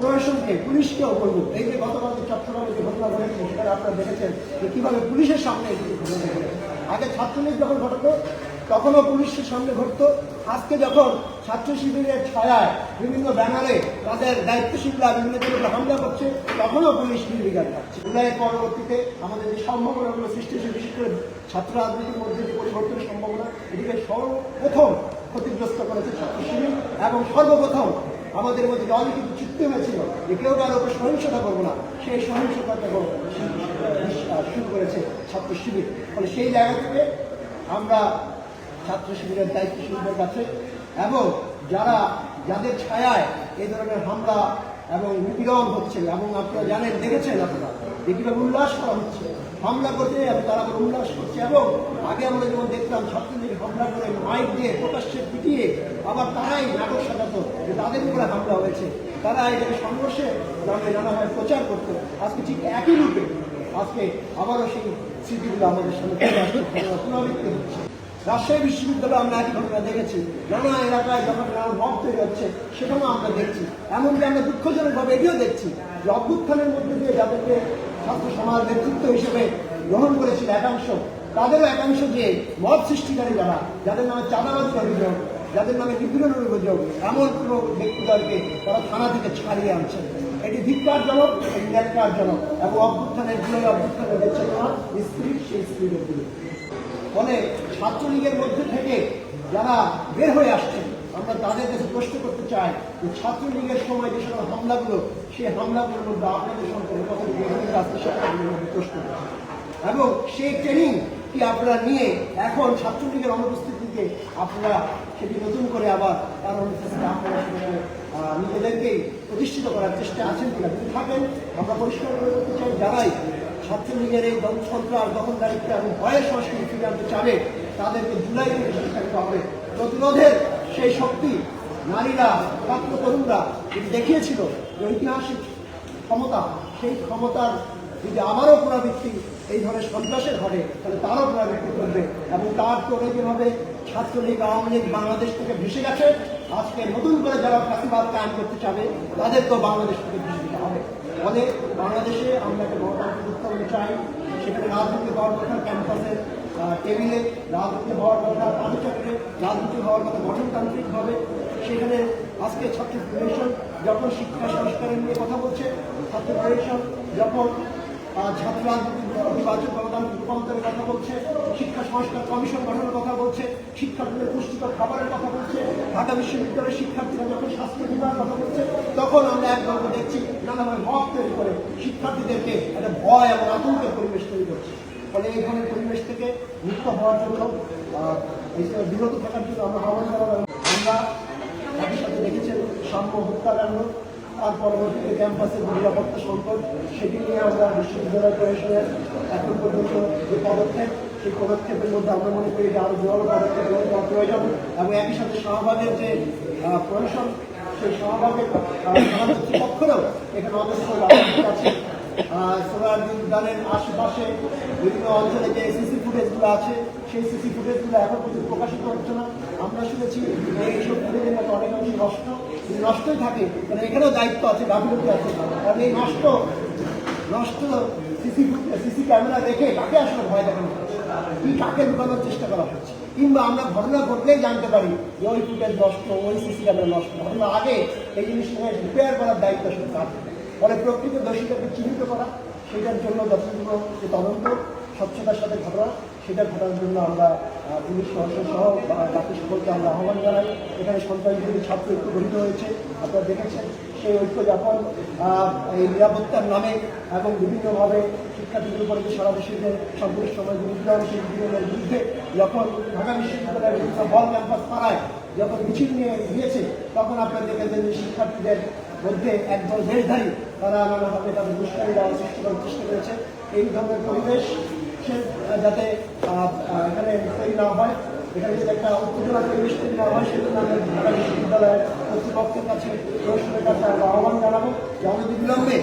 প্রশাসনকে পুলিশকেও বলব এই যে গতকাল চট্টগ্রামে যে ঘটনা ঘটেছে সেখানে আপনারা দেখেছেন যে কীভাবে পুলিশের সামনে। আগে ছাত্রলীগ যখন ঘটতো, তখনও পুলিশের সামনে ঘটতো। আজকে যখন ছাত্র শিবিরের ছায়ায় বিভিন্ন ব্যানারে তাদের দায়িত্বশীলরা বিভিন্ন জায়গায় হামলা করছে, তখনও পুলিশ নির্বিঘাত থাকছে জুলাইয়ের পরবর্তীতে আমাদের যে সম্ভাবনাগুলো সৃষ্টি হয়েছে, বিশেষ করে ছাত্র রাজনীতির মধ্যে যে পরিবর্তনের সম্ভাবনা এটিকে সর্বপ্রথম ক্ষতিগ্রস্ত করেছে ছাত্র শিবির এবং সর্বপ্রথম আমাদের মধ্যে যে অলিখিত চুক্তি হয়েছিল যে কেউ উপর সহিংসতা করব না। সেই সহিংসতাটা শুরু করেছে ছাত্র শিবির। ফলে সেই জায়গা থেকে আমরা ছাত্র শিবিরের দায়িত্বশীলদের কাছে এবং যারা, যাদের ছায়ায় এই ধরনের হামলা এবং নিপীড়ন হচ্ছে এবং আপনারা জানেন, দেখেছেন আপনারা যে উল্লাস করা হচ্ছে। হামলা করতে এবং তারা উল্লাস করছে এবং আগে আমরা যেমন দেখতাম ছাত্রলীগ হামলা করে মাইক দিয়ে প্রকাশ্যে পিটিয়ে আবার তারাই নাটক সাজাতো যে তাদের উপরে হামলা হয়েছে। তারা এটাকে সংঘর্ষে নামে নানাভাবে প্রচার করতো। আজকে ঠিক একই রূপে আজকে আবারও সেই স্মৃতিগুলো আমাদের সামনে পুনরাবৃত্তি হচ্ছে। রাজশাহী বিশ্ববিদ্যালয়ে আমরা একই ঘটনা দেখেছি। নানা এলাকায় যখন নানা মব তৈরি হচ্ছে সেখানেও আমরা দেখছি। এমনকি আমরা দুঃখজনকভাবে এটিও দেখছি যে অভ্যুত্থানের মধ্যে দিয়ে যাদেরকে ছাত্র সমাজ নেতৃত্ব হিসেবে গ্রহণ করেছিল একাংশ, তাদেরও একাংশ যে মত সৃষ্টিকারী যারা, যাদের নামে চাঁদাবাজির অভিযোগ, যাদের নামে নিপীড়নের অভিযোগ, এমন কোনো ব্যক্তিদেরকে তারা থানা থেকে ছাড়িয়ে আনছেন এটি ধিক্কারজনক, এটি ন্যাক্কারজনক এবং অভ্যুত্থানের জুলাই অভ্যুত্থানের যে চেতনা স্ত্রী সেই স্ত্রীর ফলে ছাত্রলীগের মধ্যে থেকে যারা বের হয়ে আসছেন আমরা তাদের কাছে প্রশ্ন করতে চাই যে ছাত্রলীগের সময় যে সকল হামলাগুলো সেই হামলাগুলোর মধ্যে আপনাদের সম্পর্কে এবং সেই ট্রেনিং কি আপনারা নিয়ে এখন ছাত্রলীগের অনুপস্থিতিতে আপনারা সেটি নতুন করে আবার তার অনুপস্থিতিতে আপনারা আহ, নিজেদেরকেই প্রতিষ্ঠিত করার চেষ্টা আছেন কিনা যদি থাকেন আমরা পরিষ্কার করে বলতে চাই যারাই ছাত্রলীগের এই সন্ত্রাস দখলদারিত্ব এবং ভয়ের সংস্কৃতি ফিরে আনতে চাবে তাদেরকে জুলাই থেকে হবে। প্রতিরোধের সেই শক্তি নারীরা ছাত্র তরুণরা যেটি দেখিয়েছিল যে ঐতিহাসিক ক্ষমতা, সেই ক্ষমতার যদি আবারও পুনরাবৃত্তি এই ধরনের সন্ত্রাসের ঘটে, তাহলে তারও পুনরাবৃত্তি করবে এবং তার করে যেভাবে ছাত্রলীগ, আওয়ামী লীগ বাংলাদেশ থেকে ভেসে গেছে, আজকে নতুন করে যারা ফাঁসিবাদ কায়েম করতে চাবে, তাদের তো বাংলাদেশ থেকে ভেসে দিতে হবে। ফলে বাংলাদেশে আমরা একটা গণতান্ত্রিক উত্তরণ চাই, সেখানে রাজনীতি হওয়ার কথা ক্যাম্পাসের টেবিলে রাজনীতি হওয়ার কথা পাঠচক্রে রাজনীতি হওয়ার কথা, গঠনতান্ত্রিক হবে সেখানে আজকে ছাত্র ফেডারেশন যখন শিক্ষা সংস্কারের নিয়ে কথা বলছে, ছাত্র ফেডারেশন যখন ছাত্র রাজনীতির রূপান্তরের কথা বলছে, শিক্ষা সংস্কার কমিশন গঠনের কথা বলছে, শিক্ষার্থীদের পুষ্টিকর খাবারের কথা বলছে, ঢাকা বিশ্ববিদ্যালয়ের শিক্ষার্থীরা যখন স্বাস্থ্য বিমার কথা বলছে, তখন আমরা এক একদম দেখছি, নানাভাবে মত তৈরি করে শিক্ষার্থীদেরকে একটা ভয় এবং আতঙ্কের পরিবেশ তৈরি করছে। ফলে এই ধরনের পরিবেশ থেকে মুক্ত হওয়ার জন্য বিরত থাকার জন্য আমরা আহ্বান আমরা একই সাথে দেখেছেন সাম্য হত্যাকাণ্ড, তার পরবর্তীতে ক্যাম্পাসের নিরাপত্তা সংকট, সেটি নিয়ে আমরা বিশ্ববিদ্যালয় প্রশাসনের এখন পর্যন্ত যে পদক্ষেপ, সেই পদক্ষেপের মধ্যে আমরা মনে করি যে আরও জোরালো পদক্ষেপ গ্রহণ করা প্রয়োজন এবং একই সাথে শাহবাগের যে প্রশাসন, সেই শাহবাগের পক্ষেরও এখানে অবশ্যই আছে সোনারদি উদ্যানের আশেপাশে বিভিন্ন অঞ্চলে যে সিসি ফুটেজগুলো আছে, সেই সিসি ফুটেজগুলো এখন পর্যন্ত প্রকাশিত হচ্ছে না। আমরা শুনেছি এইসব ফুটেজের মধ্যে অনেকাংশ নষ্ট। নষ্টই থাকে তাহলে এখানেও দায়িত্ব আছে নষ্ট সিসি ক্যামেরা দেখে কাকে আসলে ভয় দেখানো কাকে লুকানোর চেষ্টা করা হচ্ছে? কিংবা আমরা ঘটনা ঘটলেই জানতে পারি ওই ফুটেজ নষ্ট, ওই সিসি ক্যামেরা নষ্ট। ঘটনা আগে এই জিনিসটা রিপেয়ার করার দায়িত্ব তার ফলে প্রকৃত দোষীদেরকে চিহ্নিত করা, সেটার জন্য যথাযথ যে তদন্ত, স্বচ্ছতার সাথে ঘটনা সেটা ঘটার জন্য আমরা পুলিশ প্রশাসন সহ বা জাতীয় সকলকে আমরা আহ্বান জানাই। এখানে সন্ত্রাসবিরোধী ছাত্র ঐক্য গঠিত হয়েছে, আপনারা দেখেছেন। সেই ঐক্য যখন এই নিরাপত্তার নামে এবং বিভিন্নভাবে শিক্ষার্থীদের উপরে সারা দেশের সন্ত্রাস সময় বিরুদ্ধে সেই বিরুদ্ধে যখন ঢাকা বিশ্ববিদ্যালয়ের বিভিন্ন হল ক্যাম্পাস পাড়ায় যখন মিছিল নিয়ে গিয়েছে, তখন আপনারা দেখেছেন যে শিক্ষার্থীদের মধ্যে একদল দেশধারী, তারা নানাভাবে তাদের দুষ্কারী দেওয়ার সৃষ্টি করার চেষ্টা করেছে। এই ধরনের পরিবেশ যাতে এখানে তৈরি না হয়, এখানে যদি একটা উত্তেজনা পরিবেশ তৈরি না হয়, সেজন্য আমরা ঢাকা বিশ্ববিদ্যালয়ের কর্তৃপক্ষের কাছে প্রশাসনের কাছে আমরা আহ্বান জানাব যে অনতিবিলম্বে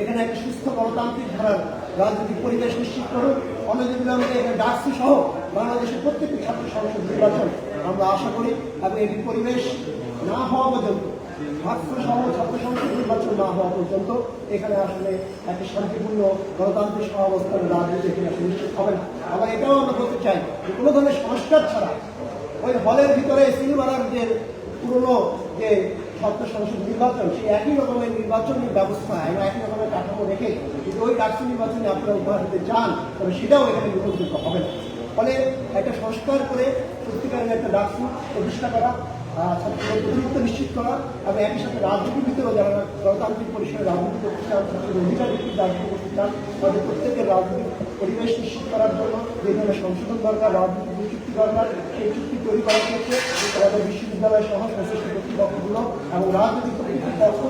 এখানে একটা সুস্থ গণতান্ত্রিক ধারার রাজনৈতিক পরিবেশ নিশ্চিত করুন। অনতিবিলম্বে ডাকসু সহ বাংলাদেশের প্রত্যেকটি ছাত্র সংসদ নির্বাচন আমরা আশা করি এবং এটি পরিবেশ না হওয়া পর্যন্ত, ছাত্র সহ ছাত্র সংসদ নির্বাচন না হওয়া পর্যন্ত এখানে আসলে একটা শান্তিপূর্ণ গণতান্ত্রিক সহাবস্থানের রাজনীতি এখানে আসলে নিশ্চিত হবে না। আবার এটাও আমরা বলতে চাই যে কোনো ধরনের সংস্কার ছাড়া ওই হলের ভিতরে সিল মারার যে পুরনো যে ছাত্র সংসদ নির্বাচন, সেই একই রকমের নির্বাচনী ব্যবস্থা এবং একই রকমের কাঠামো রেখে যদি ওই ডাকসু নির্বাচনে আপনারা উপহার দিতে চান তবে সেটাও এখানে গ্রহণযোগ্য হবে না। ফলে একটা সংস্কার করে সত্যিকারের একটা ডাকসু প্রতিষ্ঠা করা ছাত্রদের নিশ্চিত করা এবং একই সাথে রাজনীতির ভিতরেও যারা গণতান্ত্রিক পরিসরে রাজনীতি করতে চান ছাত্রের অধিকার রাজনীতি করতে চান, তাদের প্রত্যেকের রাজনৈতিক পরিবেশ নিশ্চিত করার জন্য যে ধরনের সংশোধন দরকার, রাজনীতিক যে চুক্তি দরকার। সেই চুক্তি তৈরি করার ক্ষেত্রে আমাদের বিশ্ববিদ্যালয় সহ সংশ্লিষ্ট কর্তৃপক্ষগুলো এবং রাজনৈতিক কর্তৃপক্ষ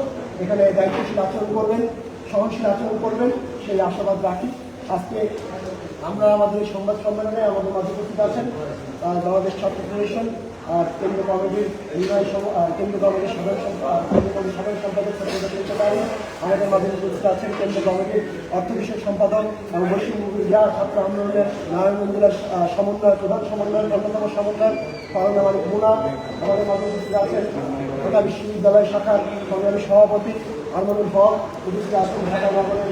এখানে দায়িত্বশীল আচরণ করবেন, সহনশীল আচরণ করবেন, সেই আশাবাদ রাখি। আজকে আমরা আমাদের সংবাদ সম্মেলনে আমাদের মাঝে উপস্থিত আছেন বাংলাদেশ ছাত্র ফেডারেশন আর কেন্দ্রীয় কমিটির নির্বাহী কেন্দ্রীয় কমিটির কমিটির সাধারণ সম্পাদক সত্যি আমাদের মাঝে উপস্থিত আছেন কেন্দ্রীয় কমিটির অর্থ বিষয়ক সম্পাদক এবং পশ্চিমবঙ্গ জেলা ছাত্র আন্দোলনের নারায়ণগঞ্জের সমন্বয় প্রধান সমন্বয়ের অন্যতম সমন্বয় ফারুন মালিক মুনা আমাদের মাঝে উপস্থিত আছেন ঢাকা বিশ্ববিদ্যালয় শাখার সংগ্রামী সভাপতি আরমানুল হক। উপস্থিত আছেন ঢাকা নগরের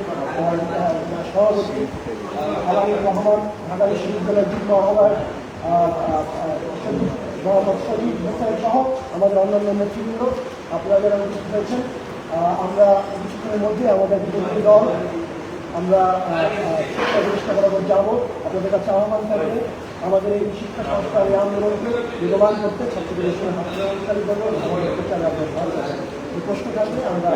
সভাপতি আলামুর রহমান। ঢাকা বিশ্ববিদ্যালয়ের যুগ্ম আহ্বায়ক মোহাম্মদ শহীদ হোসেন আমাদের অন্যান্য নেতৃবৃন্দ আপনারা যারা উপস্থিত আমরা কিছুক্ষণের মধ্যে আমাদের প্রতিনিধি দল আমরা শিক্ষা প্রতিষ্ঠা বরাবর যাব আপনাদের কাছে আহ্বান থাকবে আমাদের এই শিক্ষা সংস্কার এই আন্দোলনকে বেগবান করতে ছাত্রদের সঙ্গে প্রচারে আপনার প্রশ্ন থাকবে আমরা